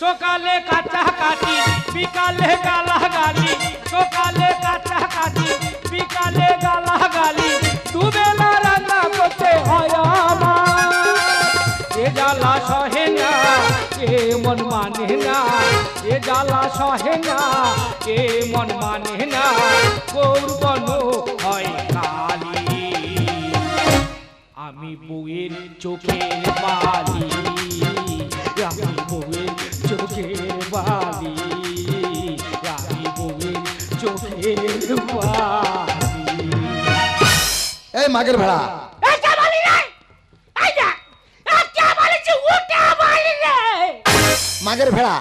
সকালে কাঁচা কাটি বিকালে গালা গালি সকালে কাঁচা কাটি বিকালে গালা গালি দুবেলা রান্না করতে হয় এ জ্বালা সহে না, এ মন মানে না। এ জ্বালা সহে না, এ মন মানে না। গৌরবন হয় কালি। আমি বউয়ের চোখের বালি। আমি বউয়ের চোখের বালি আমি বউয়ের চোখের বালি। এই মাগের ভেড়া। মাগের ভেড়া।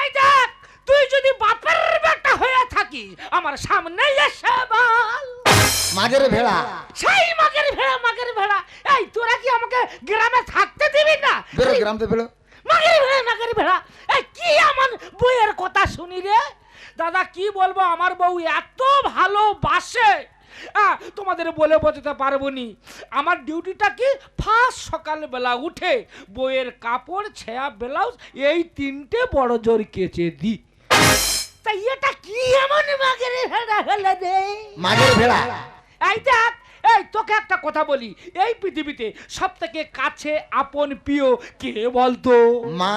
এই দেখ তুই যদি বাপের বেটা হয়ে থাকিস আমার সামনে এসে বল। মাগের ভেড়া। সেই মাগের ভেড়া মাগের ভেড়া। এই তোরা কি আমাকে গ্রামে থাকতে দিবি না? বেরো গ্রাম মাগের ভেড়া মাগের ভেড়া। এই কি আমার বউয়ের কথা শুনি রে? দাদা কি বলব? আমার বউ এত ভালোবাসে। তোমাদের বলে বোঝাতে পারব নি। আমার ডিউটিটা কি? ফার্স্ট সকালবেলা উঠে বইয়ের কাপড় ছেয়া ব্লাউজ এই তিনটে বড় জোর কেচে দি তাই এটা কি এমন মাগের ভেড়া হলে রে? মাগের ভেড়া। এই দেখ এই তোকে একটা কথা বলি। এই পৃথিবীতে সব থেকে কাছে আপন প্রিয় কে বলতো? মা।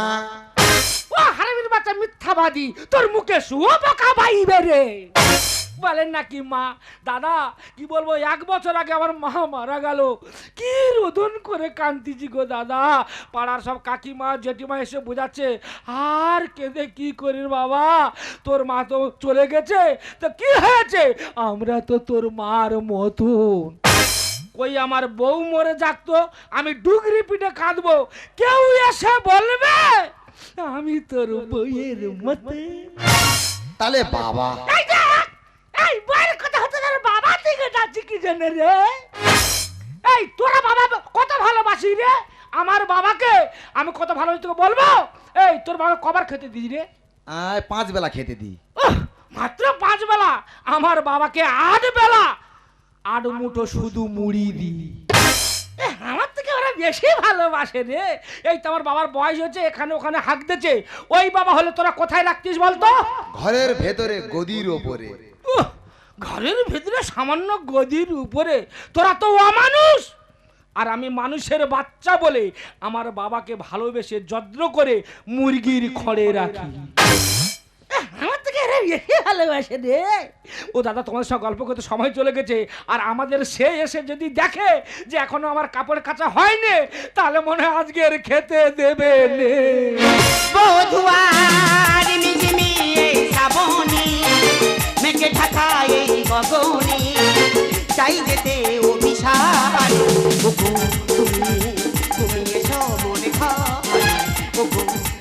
ও হারামির বাচ্চা মিথ্যাবাদী। তোর মুখে শুয়ো পোকা বাইবে রে। বলেন নাকি মা? দাদা কি বলব এক বছর আগে আমার মা মারা গেল। কি রোদন করে কান্দিছি গো দাদা। পাড়ার সব কাকিমা জেঠিমা এসে বোঝাচ্ছে আর কেঁদে কি করিস বাবা? তোর মা তো চলে গেছে তো কি হয়েছে? আমরা তো তোর মার মতন। কই আমার বউ মরে যাকতো আমি ডুগরি পিঠে কাঁদবো। কেউ এসে বলবে আমি তোর বইয়ের মতে তাহলে বাবা। এই বইয়ের কথা হচ্ছে তোর বাবা থেকে যাচ্ছি কি জন্য রে? এই তোরা বাবা কত ভালোবাসি রে? আমার বাবাকে আমি কত ভালোবাসি তোকে বলব? এই তোর বাবা কবার খেতে দিস রে? আয় পাঁচ বেলা খেতে দি উহ, মাত্র পাঁচ বেলা? আমার বাবাকে আট বেলা? আট মুঠো শুধু মুড়ি দি এ, আমার থেকে ওরা বেশি ভালোবাসে রে। এই তো আমার বাবার বয়স হচ্ছে এখানে ওখানে হাঁক দিচ্ছে। ওই বাবা হলে তোরা কোথায় রাখতিস বলতো? ঘরের ভেতরে গদির ওপরে। ঘরের ভিতরে সামান্য গদির উপরে। তোরা তো অমানুষ! আর আমি মানুষের বাচ্চা বলে আমার বাবাকে ভালোবেসে যত্ন করে মুরগির খড়ে রাখি। আমার থেকে ভালোবাসে রে। ও দাদা তোমাদের সঙ্গে গল্প করতে সময় চলে গেছে। আর আমাদের সে এসে যদি দেখে যে এখনও আমার কাপড় কাচা হয়নি তাহলে মনে হয় আজকের খেতে দেবে নে। বধুয়ার গগনে চাই যেতে অভিশাপ তুমি তুমি এসো মনে ঘরে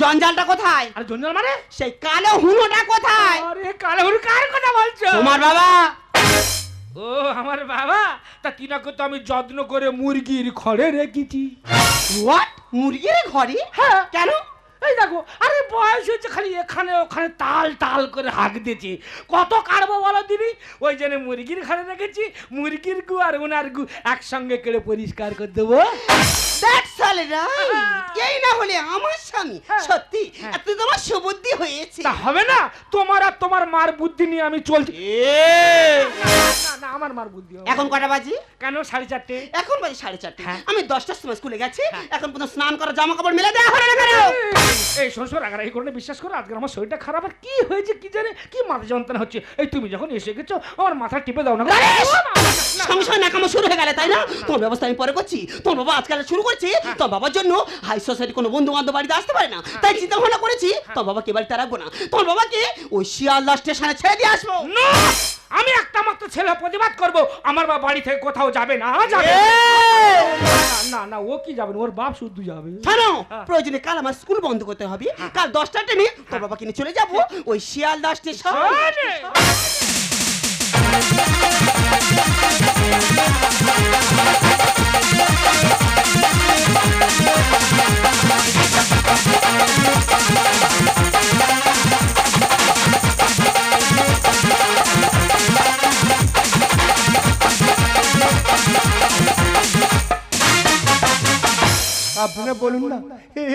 জঞ্জালটা কোথায়? আরে জঞ্জাল মানে? সেই কালো হুনোটা কোথায়? আরে কালো হুনো কার কথা বলছো? তোমার বাবা? ও আমার বাবা? তা তিনাকে তো আমি যত্ন করে মুরগির ঘরে রেখেছি। হোয়াট মুরগির ঘরে হ্যাঁ। কেন? এই দেখো আরে বয়স হচ্ছে খালি এখানে ওখানে তাল তাল করে হাঁক দিয়েছি। কত কাটবো বলো দিদি? ওই জন্য মুরগির ঘরে রেখেছি মুরগির গু আর ওনার গু একসঙ্গে কেড়ে পরিষ্কার করে দেবো। রাইট এই না হলে আমার স্বামী হ্যাঁ। সত্যি হ্যাঁ। এত তোমার সুবুদ্ধি হয়েছে। হবে না তোমার আর তোমার মার বুদ্ধি নিয়ে আমি চলছি। না আমার মার বুদ্ধি এখন কটা বাজে? কেন সাড়ে চারটে? এখন বাজে সাড়ে চারটে। হ্যাঁ। আমি দশটার সময় স্কুলে গেছি এখন পর্যন্ত স্নান করা জামা কাপড় মেলে দেওয়া হলো না কেন? এই সংসার আগার এই করে বিশ্বাস করো আজকে আমার শরীরটা খারাপ আর কি হয়েছে কি জানে? কি মাথা যন্ত্রণা হচ্ছে? এই তুমি যখন এসে গেছো আমার মাথা টিপে দাও না। সঙ্গে নাকামো শুরু হয়ে গেলে তাই না? তোমার ব্যবস্থা আমি পরে করছি। তোমার বাবা আজকাল শুরু করছে তোমার বাবার জন্য হাই সোসাইটি কোনো বন্ধু বান্ধব বাড়িতে আসতে পারে না। তাই চিন্তা ভাবনা করেছি তোমার বাবাকে বাড়িতে রাখব না। তোমার বাবাকে ওই শিয়ালদা স্টেশনে ছেড়ে দিয়ে আসব। না! আমি একটা মাত্র ছেলে প্রতিবাদ করব। আমার বাবা বাড়ি থেকে কোথাও যাবে না যাবে না। না, ও কি যাবে না, ওর বাপ শুদ্ধ যাবে। শোনো হ্যাঁ। প্রয়োজনে কাল আমার স্কুল বন্ধ করতে হবে। কাল দশটা ট্রেনে তোর বাবা কিনে চলে যাব। ওই শিয়াল শিয়ালদা স্টেশন আপনারা বলুন না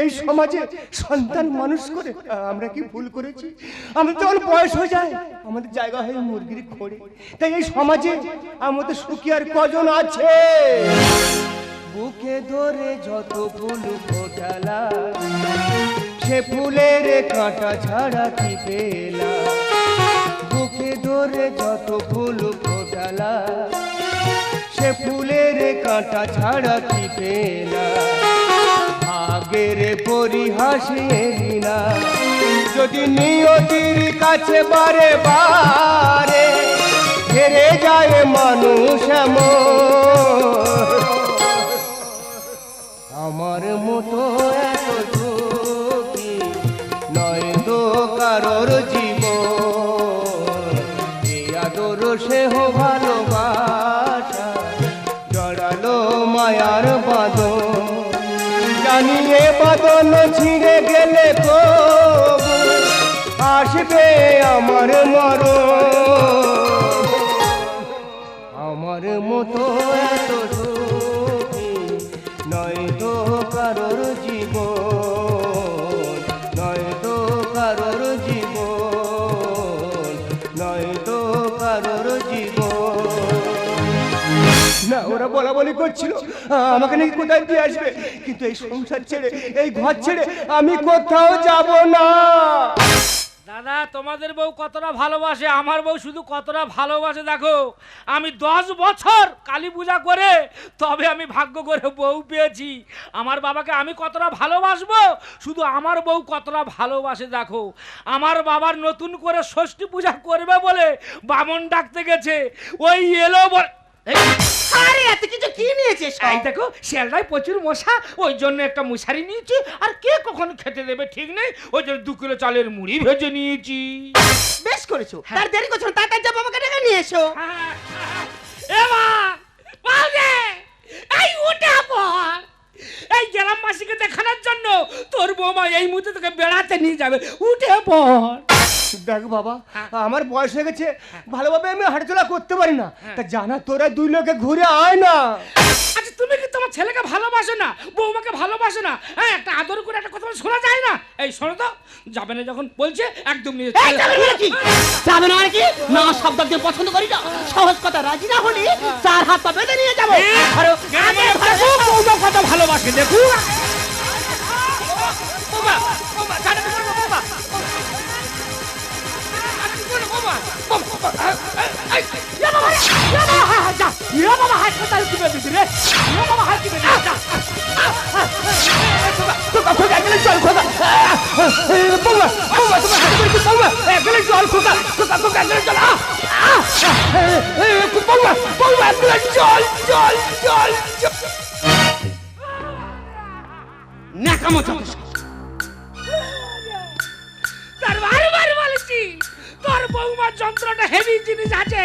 এই সমাজে সন্তান মানুষ করে আমরা কি ভুল করেছি? আমাদের যখন বয়স হয়ে যায়, আমাদের জায়গা হয় মুরগির খড়ে। তাই এই সমাজে আমাদের সুখী আর কজন আছে? বুকে ধরে যত ফুল ফোটালা, সে ফুলের কাঁটা ছাড়া কি পেলা? বুকে ধরে যত ফুল ফোটালা, সে ফুলের কাঁটা ছাড়া কি পেলা? আগের পরিহাসে না যদি নিয়তির কাছে বারে বারে হেরে যায় মানুষ আমার মতো এত নয় তো কারোর জীবন। এ আদর সেহ ভালোবাসা, জড়ালো মায়ার বাদন জানিয়ে বাদল ছিঁড়ে গেলে তো আসবে আমার মর আমার মতো এত ওরা বলা বলি করছিল। আমাকে নাকি কোথায় দিয়ে আসবে? কিন্তু এই সংসার ছেড়ে, এই ঘর ছেড়ে আমি কোথাও যাব না। দাদা, তোমাদের বউ কতটা ভালোবাসে, আমার বউ শুধু কতটা ভালোবাসে দেখো। আমি দশ বছর কালী পূজা করে, তবে আমি ভাগ্য করে বউ পেয়েছি। আমার বাবাকে আমি কতটা ভালোবাসবো? শুধু আমার বউ কতটা ভালোবাসে দেখো। আমার বাবার নতুন করে ষষ্ঠী পূজা করবে বলে বামন ডাকতে গেছে। ওই এলো বল আরে এত কিছু কি নিয়েছে এই দেখো শিয়ালদায় প্রচুর মশা ওই জন্য একটা মশারি নিয়েছি আর কে কখন খেতে দেবে ঠিক নেই ওই জন্য দু কিলো চালের মুড়ি ভেজে নিয়েছি। বেশ করেছ তার দেরি করছ না, তাড়াতাড়ি যা বাবাকে ডেকে নিয়ে এসো। বাউরে এই উঠে পড়। এই গেলাম মাসিকে দেখানোর জন্য তোর বৌমা এই মুহূর্তে তোকে বেড়াতে নিয়ে যাবে উঠে পড়। দেখ বাবা আমার বয়স হয়ে গেছে ভালোভাবে আমি হাঁটাচলা করতে পারি না। তা জানা তোরা দুই লোকে ঘুরে আয় না। আচ্ছা তুমি কি তোমার ছেলেকে ভালোবাসো না? বৌমাকে ভালোবাসো না? হ্যাঁ একটা আদর করে একটা কথা শোনা যায় না? এই শোনো তো যাবে না যখন বলছে একদম নিয়ে যাবে না কি? না মানে কি? না শব্দ দিয়ে পছন্দ করি না সহজ কথা রাজি না হলে চার হাত পা বেঁধে নিয়ে যাব। বৌমা কত ভালোবাসে। বৌমা, জল জল জল জল ন্যাকামো যথেষ্ট। বৌমার যন্ত্রটা হেভি জিনিস আছে।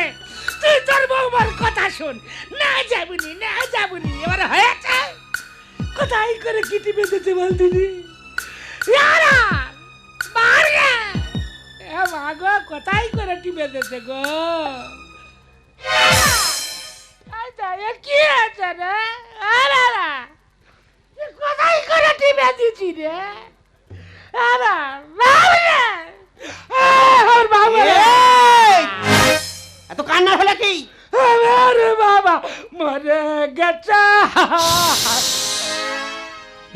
তুই তোর বৌমার কথা শোন। না যাবনি না যাবনি। এবার হয়েছে কোথায় করে কিটি বেঁধেছে বল ইয়ারা মার গে। এ মা গো, কোথায় করে কি বেঁধেছে গো? কি আছে রে? কোথায় করে টিপে দিছি রে? আরে বাবু! এত কান্না হলে কি? আরে বাবা মরে গেছে।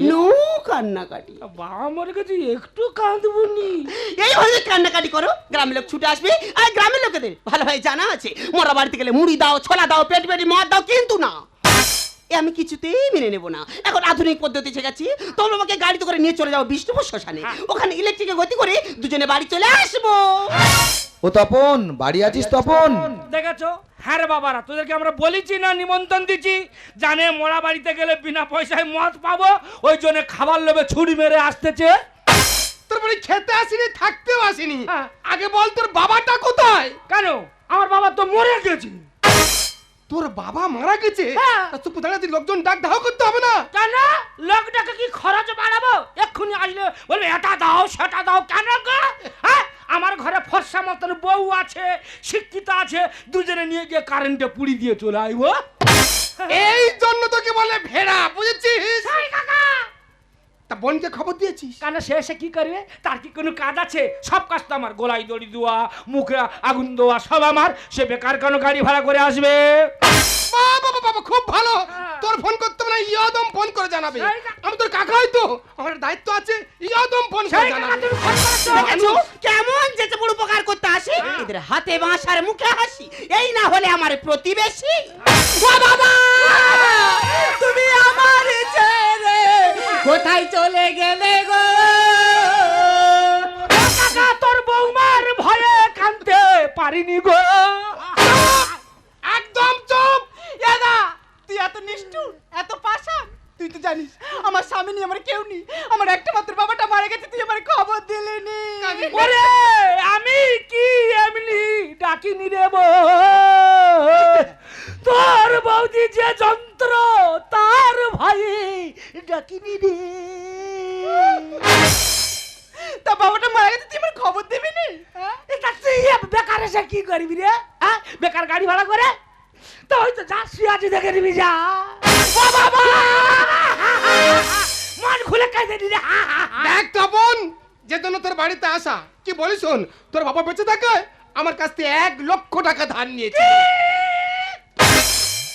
নো কান্নাকাটি। বাবা মরে গেছে একটু কাঁদবুনি এই ভাবে কান্নাকাটি করো গ্রামের লোক ছুটে আসবে আর গ্রামের লোকেদের ভালোভাবে জানা আছে। মোরা বাড়িতে গেলে মুড়ি দাও ছোলা দাও পেট পেটি মদ দাও কিন্তু না। এ আমি কিছুতেই মেনে নেব না। এখন আধুনিক পদ্ধতি শিখেছি তোমরা আমাকে গাড়িতে করে নিয়ে চলে যাও বিষ্ণুপুর শ্মশানে। ওখানে ইলেকট্রিকে গতি করে দুজনে বাড়ি চলে আসব। ও তপন বাড়ি আছিস তপন? দেখেছ? হ্যাঁ রে বাবারা তোদেরকে আমরা বলেছি না নিমন্ত্রণ দিচ্ছি। জানে মোড়া বাড়িতে গেলে বিনা পয়সায় মদ পাবো ওই জন্য খাবার লোভে ছুরি মেরে আসতেছে। তোর বাড়ি খেতে আসিনি থাকতেও আসিনি। হ্যাঁ। আগে বল তোর বাবাটা কোথায়? কেন? আমার বাবা তো মরে গেছে। তোর বাবা মারা গেছে? হ্যাঁ। তা তুই কোথায় আছিস? লোকজন ডাক দাও করতে হবে না। কেন? লোকটাকে কি খরচ বাড়াবো? এক্ষুনি আসলে বলবে এটা দাও সেটা দাও কেন গো? হ্যাঁ? আমার ঘরে ফর্সা মতন বউ আছে শিক্ষিত আছে দুজনে নিয়ে গিয়ে কারেন্টে পুড়ি দিয়ে চলে আইব। এই জন্য তোকে বলে ভেড়া বুঝেছিস? কাকা। তা বোনকে খবর দিয়েছিস? কেন সে এসে কি করবে? তার কি কোনো কাজ আছে? সব কাজ তো আমার। গলায় দড়ি দেওয়া মুখে আগুন দেওয়া সব আমার। সে বেকার কেন গাড়ি ভাড়া করে আসবে? বাবা বাবা বাবা খুব ভালো। হ্যাঁ। তোর ফোন করতে না ইয়াদম ফোন করে জানাবে। আমি তোর কাকা হয়তো। আমার দায়িত্ব আছে ইয়াদম ফোন করে জানাবে। কেমন যেতে বড় উপকার করতে আসি? এদের হাতে বাঁশ আর মুখে হাসি। এই না হলে আমার প্রতিবেশী? বাবা তুমি আমার ছেড়ে কোথায় চলে গেলে গো? কাকা তোর বৌমার ভয়ে কানতে পারিনি গো। একদম চুপ। দাদা তুই এত নিষ্ঠুর এত পাশান তুই তো জানিস আমার স্বামী নেই আমার কেউ নেই। আমার একটা মাত্র বাবাটা মারা গেছে তুই আমার খবর দিলি নি। ওরে আমি কি এমনি ডাকিনি রে বউ। তোর বৌদি যে যন্ত্র তার ভাই ডাকিনি রে। তা বাবাটা মারা গেছে তুই আমার খবর দিবি নি? হ্যাঁ? এটা তুই বেকার এসে কি করবি রে? হ্যাঁ? বেকার গাড়ি ভাড়া করে? তো ওই তো যা শুয়ে আছি দেখে নিবি যা। বাবা! তোর বাড়িতে আসা। কি বলি শোন, তোর বাবা বেঁচে থাকে আমার কাছ থেকে এক লক্ষ টাকা ধার নিয়েছে।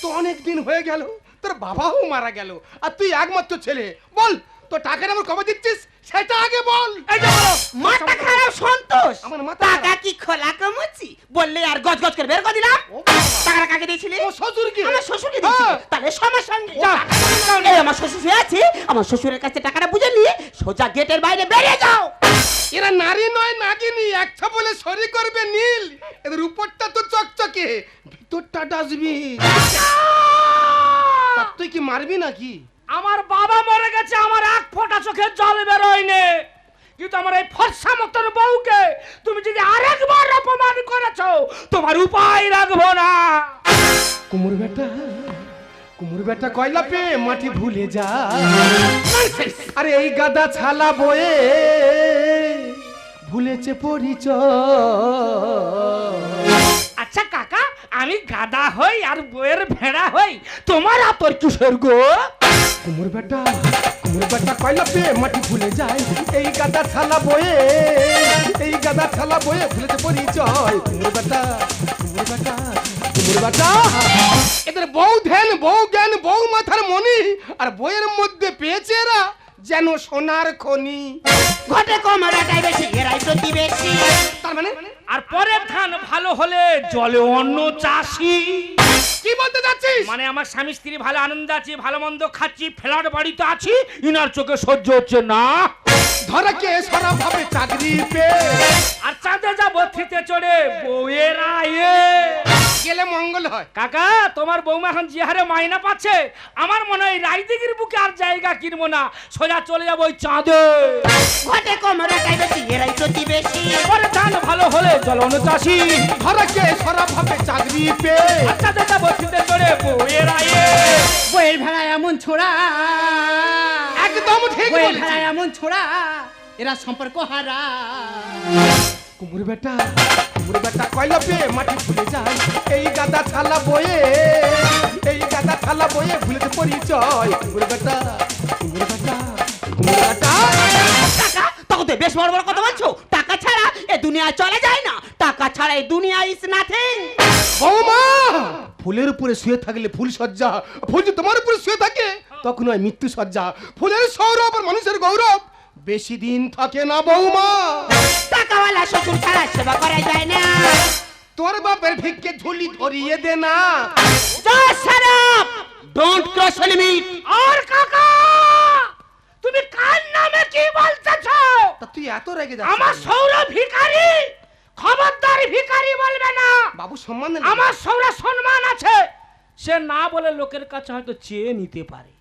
তো অনেক দিন হয়ে গেল, তোর বাবাও মারা গেল, আর তুই একমাত্র ছেলে। বল তোর টাকার আমার কবে দিচ্ছিস? সেটা আগে বল। মাথা খারাপ সন্তোষ। আমার মাথা টাকা কি খোলা কমুচি? বললে আর গজ গজ করে বের করে দিলাম। টাকাটা কাকে দিয়েছিলি? ও শ্বশুরকে। আমার শ্বশুরকে দিয়েছি হ্যাঁ। তাহলে সবার সঙ্গে। এই আমার শ্বশুর শুয়ে আছে। আমার শ্বশুরের কাছে টাকাটা বুঝে নিয়ে সোজা গেটের বাইরে বেরিয়ে যাও। এরা নারী নয় নাগিনী। একটা বলে সরি করবে নীল। এদের উপরটা তো চকচকে। ভিতরটা ডাসবি তুই কি মারবি নাকি? আমার বাবা মরে গেছে আমার এক ফোঁটা চোখে জল বেরোয়নি। কিন্তু আমার এই ফর্সা মতন বউকে তুমি যদি আরেকবার অপমান করেছ তোমার উপায় রাখব না। কুমুর বেটা কুমুর বেটা কয়লা পে মাটি ভুলে যা। আরে এই গাদা ছালা বয়ে ভুলেছে পরিচয়। আচ্ছা কাকা আমি গাদা হই আর বইয়ের ভেড়া হই তোমার আতর কিশোর গো কুমুর বেটা কুমুর বেটা কয়লা পে মাটি ভুলে যায়। এই গাদা ছালা বয়ে এই গাদা ছালা বয়ে ভুলেছে পরিচয়। কুমুর বেটা কুমুর বেটা কুমুর বেটা। এদের বউ ধ্যান বউ জ্ঞান বউ মাথার মনি আর বইয়ের মধ্যে পেয়েছে এরা যেন সোনার খনি। ঘটে কম রাটাই বেশি এরাই প্রতিবেশী। তার মানে? আর পরের ধান ভালো হলে জলে অন্য চাষি। কি বলতে যাচ্ছি মানে আমার স্বামী স্ত্রী ভালো আনন্দ আছে ভালো মন্দ খাচ্ছি ফ্ল্যাট বাড়িতে আছি ইনার চোখে সহ্য হচ্ছে না। ধরা কে সারা ভাবে চাকরি পেয়ে আর চাঁদে যাব থিতে চড়ে বউয়ের আয়ে। গেলে মঙ্গল হয়। কাকা তোমার বৌমা এখন যে হারে মাইনা পাচ্ছে আমার মনে হয় রায়দিঘির বুকে আর জায়গা কিনবো না। সোজা চলে যাব ওই চাঁদে। ঘটে কম রাটাই বেশি এরাই প্রতিবেশী পরে ধান ভালো হলে জল অনুচাষী ধরা কে সারা ভাবে চাকরি পেয়ে চড়ে বউয়ের আয়ে। বইয়ের ভেড়া এমন ছোড়া। একদম ঠিক বইয়ের ভেড়া এমন ছোড়া এরা সম্পর্ক হারা। কুমুর বেটা কুমুর বেটা কয়লা পেয়ে মাটি ভুলে যায়। এই গাদা থালা বয়ে এই গাদা থালা বয়ে ভুলেছে পরিচয়। কুমুর বেটা কুমুর বেটা কুমুর বেটা। তখন বেশ বড় বড় কথা বলছো। টাকা ছাড়া এ দুনিয়া চলে যায় না। টাকা ছাড়া এই দুনিয়া ইজ নাথিং বৌমা ফুলের উপরে শুয়ে থাকলে ফুল সজ্জা। ফুল তোমার উপরে শুয়ে থাকে তখন হয় মৃত্যু সজ্জা ফুলের সৌরভ আর মানুষের গৌরব। বেশি দিন থাকে না বৌমা। টাকাওয়ালা শ্বশুর ছাড়া সেবা করা যায় না। তোর বাপের ভিক্ষে ঝুলি ধরিয়ে দে না। ডোন্ট ক্রস লিমিট আর কাকা তুমি কার নামে কি বলতেছ? তা তুই এত রেগে আমার যাচ্ছিস সৌর ভিখারি খবরদার ভিখারি বলবে না। বাবু সম্মান আমার সৌর সম্মান আছে। সে না বলে লোকের কাছে হয়তো চেয়ে নিতে পারে।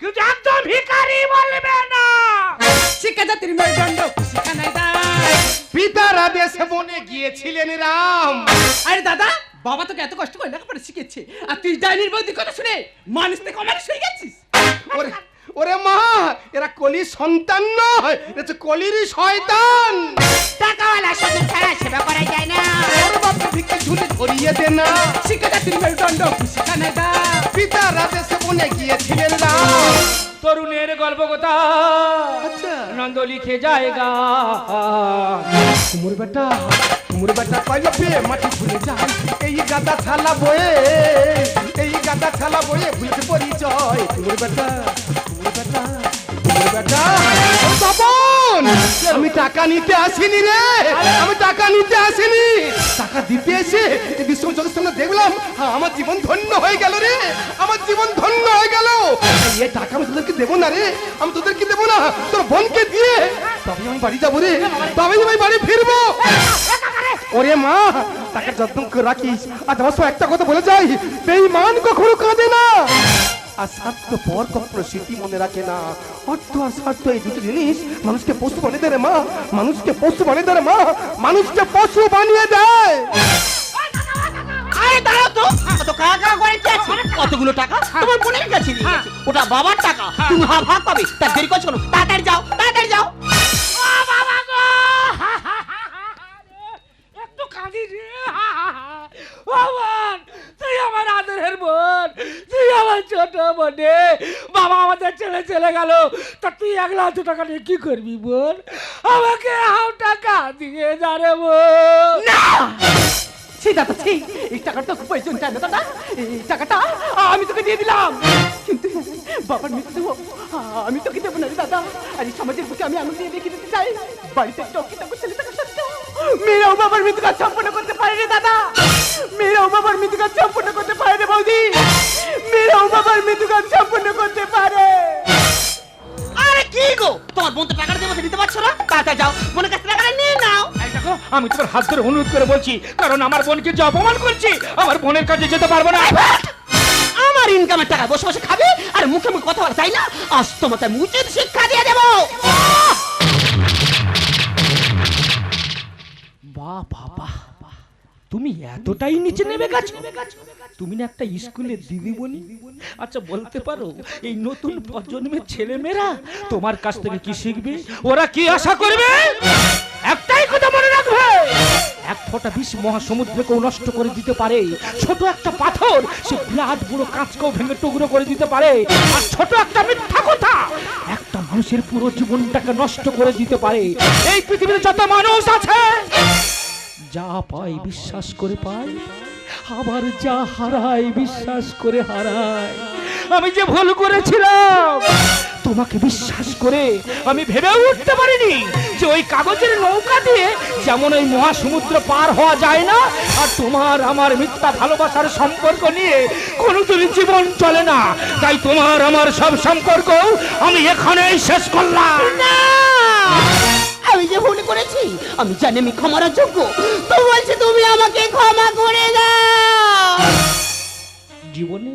কিন্তু একদম ভিখারি বলবে না। শিক্ষা জাতির মেরুদণ্ড শিক্ষা দেয় পিতার আদেশে বনে গিয়েছিলেন রাম। আরে দাদা বাবা তোকে এত কষ্ট করে লেখাপড়া শিখেছে আর তুই ডাইনির বৌদি কথা শুনে মানুষ থেকে মানুষ হয়ে গেছিস। ওরে ওরে মা এরা কলির সন্তান নয় এরা হচ্ছে কলিরই শয়তান। টাকাওয়ালা শ্বশুর ছাড়া সেবা করা যায় না। ওর বাপকে ভিক্ষে ঝুলি ধরিয়ে দে না। শিক্ষা জাতির মেরুদণ্ড শিক্ষা দেয় পিতার আদেশে বনে গিয়েছিলেন না তরুণের গল্প কথা। আচ্ছা। নন্দ লিখে জায়গা। কুমুর বেটা কুমুর বেটা কইল পেয়ে মাটি ভুলে যায় এই গাদা ছালা বয়ে এই গাদা ছালা বয়ে ভুলতে পরিচয়। কুমুর বেটা কুমুর বেটা। আমি টাকা নিতে আসিনি রে। আমি টাকা নিতে আসিনি। টাকা দিতে এসে বিশ্ব চোখের সামনে দেখলাম হ্যাঁ, আমার জীবন ধন্য হয়ে গেল রে। আমার জীবন ধন্য হয়ে গেল। এই টাকা আমি তোদেরকে দেবো না রে। আমি তোদেরকে দেবো না। তোর বোনকে দিয়ে তবে আমি বাড়ি যাব রে। তবে আমি বাড়ি ফিরবো। ওরে মা টাকা যত্ন রাখিস। আর তোমার একটা কথা বলে যাই। বেঈমান কখনো কাঁদে না। আর স্বার্থ পর কখনো স্মৃতি মনে রাখে না অর্থ আর স্বার্থ এই দুটো জিনিস মানুষকে পশু বানিয়ে দেয় মা মানুষকে পশু বানিয়ে দেয় মা মানুষকে পশু বানিয়ে দেয় কতগুলো টাকা তোমার বোনের কাছে ওটা বাবার টাকা তুমি হাফ হাফ পাবে তার দেরি করছ তাড়াতাড়ি যাও তাড়াতাড়ি যাও বাবা একটু কাঁদি রে তুই আমার আদরের বোন, তুই আমার ছোট বোনে। বাবা আমাদের ছেলে চলে গেল। তা তুই এক লাখ টাকা নিয়ে কি করবি বোন? আমাকে হাও টাকা দিয়ে যা রে বোন। টাকাটা তো টাকাটা আমি তোকে দিয়ে দিলাম। কিন্তু বাবার মৃত্যু, আমি তোকে দেবো না দাদা। আর এই সমাজের বুকে আমি আঙুল দিয়ে দিতে চাই। বাড়িতে টকি টকি ছেলে থাকা সত্ত্বেও মেয়েরাও বাবার মৃত্যু কাজ সম্পন্ন করতে পারে রে, দাদা। মেয়েরাও বাবার মৃত্যু কাজ মৃত্যু সম্পন্ন করতে পারে। আরে কি গো? তোমার বোন তো টাকাটা দেবো দিতে পারছ না? তাড়াতাড়ি যাও বোনের কাছে টাকাটা নিয়ে নাও। এই দেখো আমি তোমার হাত ধরে অনুরোধ করে বলছি কারণ আমার বোনকে যে অপমান করছি আমার বোনের কাছে যেতে পারব না। আমার ইনকামের টাকা বসে বসে খাবে আর মুখে মুখে কথা বলা তাই না? আজ তোমাকে উচিত শিক্ষা দিয়ে দেবো। বাহ বাবা তুমি এতটাই নিচে নেমে গেছো? তুমি না একটা স্কুলের দিদিমণি আচ্ছা বলতে পারো, এই নতুন প্রজন্মের ছেলেমেয়েরা তোমার কাছ থেকে কি শিখবে? ওরা কি আশা করবে? একটাই কথা মনে রাখবে, এক ফোঁটা বিষ মহাসমুদ্রকেও নষ্ট করে দিতে পারে। ছোট একটা পাথর, সে বিরাট বুড়ো কাঁচকেও ভেঙে টুকরো করে দিতে পারে। আর ছোট একটা মিথ্যা কথা, একটা মানুষের পুরো জীবনটাকে নষ্ট করে দিতে পারে। এই পৃথিবীতে যত মানুষ আছে যা পাই বিশ্বাস করে পাই আবার যা হারাই বিশ্বাস করে হারাই। আমি যে ভুল করেছিলাম তোমাকে বিশ্বাস করে আমি ভেবে উঠতে পারিনি যে ওই কাগজের নৌকা দিয়ে যেমন ওই মহাসমুদ্র পার হওয়া যায় না আর তোমার আমার মিথ্যা ভালোবাসার সম্পর্ক নিয়ে কোনোদিন জীবন চলে না। তাই তোমার আমার সব সম্পর্ক আমি এখানেই শেষ করলাম। না! আমি যে ভুল করেছি, আমি জানি আমি ক্ষমার যোগ্য। তো বলছি, তুমি আমাকে ক্ষমা করে জীবনে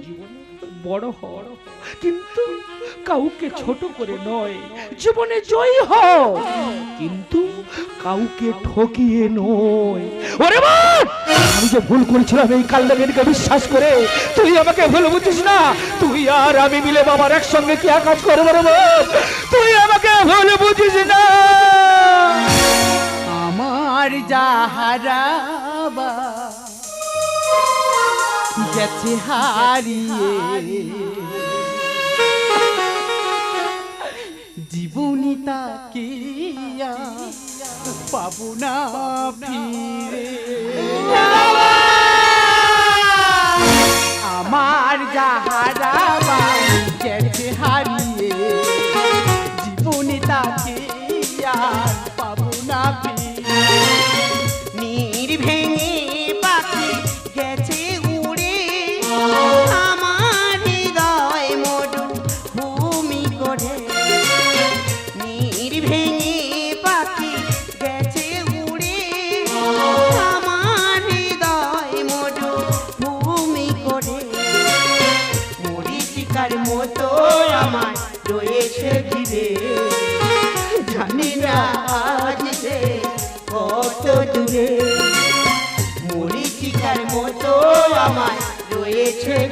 বড় কিন্তু কাউকে ছোট করে নয়, জীবনে কিন্তু কাউকে ঠকিয়ে নয়। ওরে আমি যে ভুল করেছিলাম, এই কাল্লাগেরকে বিশ্বাস করে, তুই আমাকে ভুল বুঝিস না। তুই আর আমি মিলে বাবার একসঙ্গে কি কাজ করব রে? তুই আমাকে ভুল বুঝিস না। আমার যাহারাবা গেছে হারিয়ে। জীবনী তাকে পাবো না ফিরে। আমার যাহারাবা গেছে হারিয়ে। জীবনী তাকে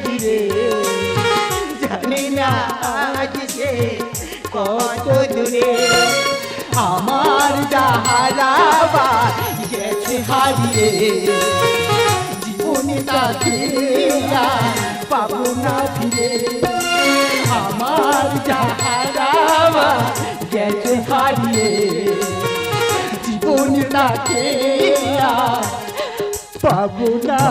ঘিরে জানি না আজকে কত দূরে। আমার জাহারাবা গেছে হারিয়ে। জীবনে তাকে পাবো না ফিরে। আমার জাহারাবা গেছে হারিয়ে। জীবনে তাকে পাবো না